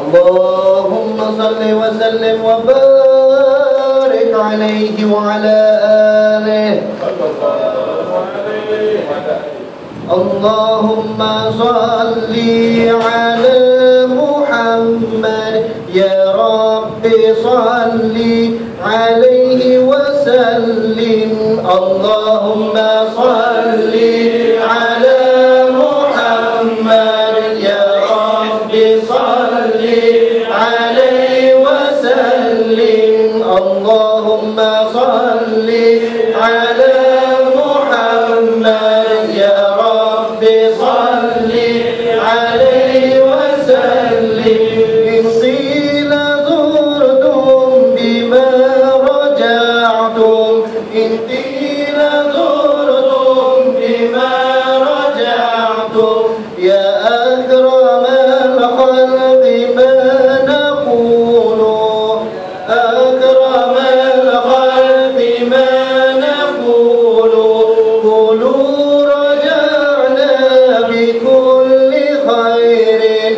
اللهم صل وسلم وبارك عليه وعلى آله. اللهم صل على محمد. يا رب صل عليه وسلم. اللهم صل صلي على خير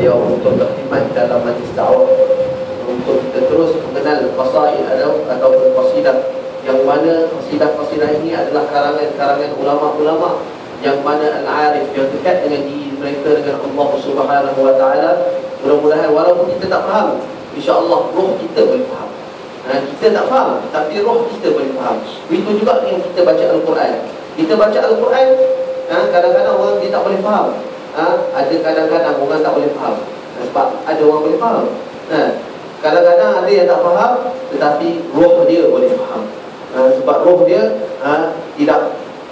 beliau untuk berkhidmat dalam majlis dakwah Untuk kita terus mengenal qasaid atau ataupun qasidah Yang mana qasidah-qasidah ini adalah karangan-karangan ulama-ulama Yang mana al-arif yang dekat dengan diri mereka dengan Allah Subhanahu wa taala. Mudah-mudahan walaupun kita tak faham, insya-Allah roh kita boleh faham. Ha, kita tak faham tapi roh kita boleh faham. Begitu juga yang kita baca Al-Quran. Kita baca Al-Quran, ha, kadang-kadang orang dia tak boleh faham. Ha, ada kadang-kadang orang tak boleh faham. Ha, sebab ada orang boleh faham. Ha, kadang-kadang ada yang tak faham tetapi roh dia boleh faham. Ha, sebab roh dia ha, tidak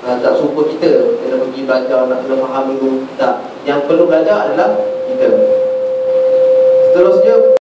ha, tak suka kita kena pergi belajar nak kena faham dulu tak yang perlu belajar adalah kita seterusnya